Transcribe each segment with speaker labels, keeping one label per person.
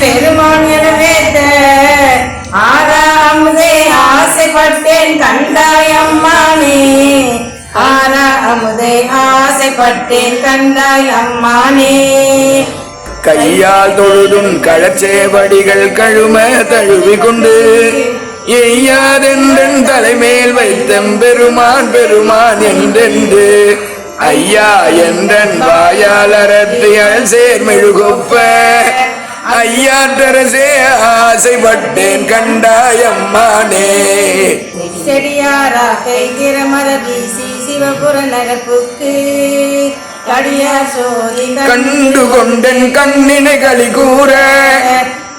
Speaker 1: பெருமான் என ஆறாமுதே ஆசைப்பட்டேன் கண்டாய் அம்மானே. ஆறாமுதே ஆசைப்பட்டேன் கண்டாய் அம்மானே.
Speaker 2: கையால் தொழுதும் களச்சேவடிகள் கழும தழுவி கொண்டு எய்யாதென்றன் தலைமேல் வைத்தம் பெருமான் பெருமான் என்றென்று. ஐயா என்றன் வாயால் அரத்தியால் சேர்மெழுகொப்ப ஐயாற்றரசே ஆசைப்பட்டேன் கண்டாயம்மானே.
Speaker 1: செடியாரா கைகிற மத வீசி சிவபுர சோதி
Speaker 2: கண்டு கொண்டன் கண்ணினை களி கூற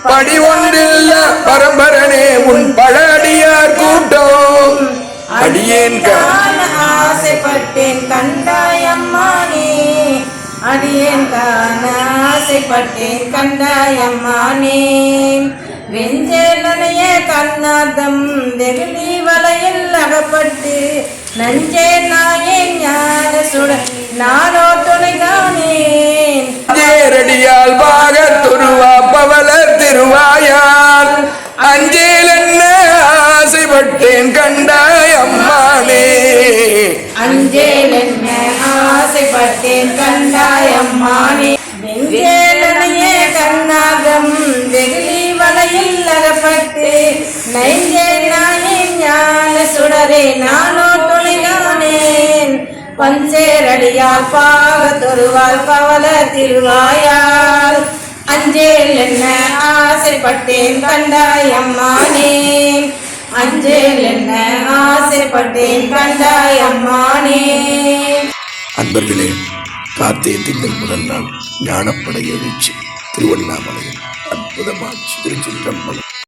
Speaker 2: படி ஒன்றில்ல பரம்பரனே உன் பழடியார் கூட்டம். அடியேன்
Speaker 1: ஆசைப்பட்டேன் கண்டாயம்மானே அடியேன் காண ஆசைப்பட்டேன் கண்டாயம்மானே வெஞ்சேலனைய கண்ணாதம் வெகுளி வலையில் அகப்பட்டு நஞ்சே நாயே ஞான சுட நானோ துணைதானேன்.
Speaker 2: தேரடியால் பாக துருவா பவல திருவாயால் அஞ்சேல்
Speaker 1: அஞ்சேல் என்ன ஆசைப்பட்டேன் கண்டாயம்மானே வெஞ்சேலனையே கண்ணாகம் வெகுளி வலையில் அகப்பட்டு நெஞ்சே ஞான சுடரே நானோ துணையானேன் பஞ்சேரடியால் பாக தொருவால் பவல திருவாயால். அஞ்சேல் என்ன ஆசைப்பட்டேன் கண்டாயம்மானே அஞ்சேல் என்ன ஆசைப்பட்டேன் கண்டாயம்மானே
Speaker 2: அன்பர்களே கார்த்திகை திங்கள் முதல் நாள் ஞானப்படை எழுச்சி. திருவண்ணாமலையில் அற்புதமாச்சு திருச்சிற்றம்பலம்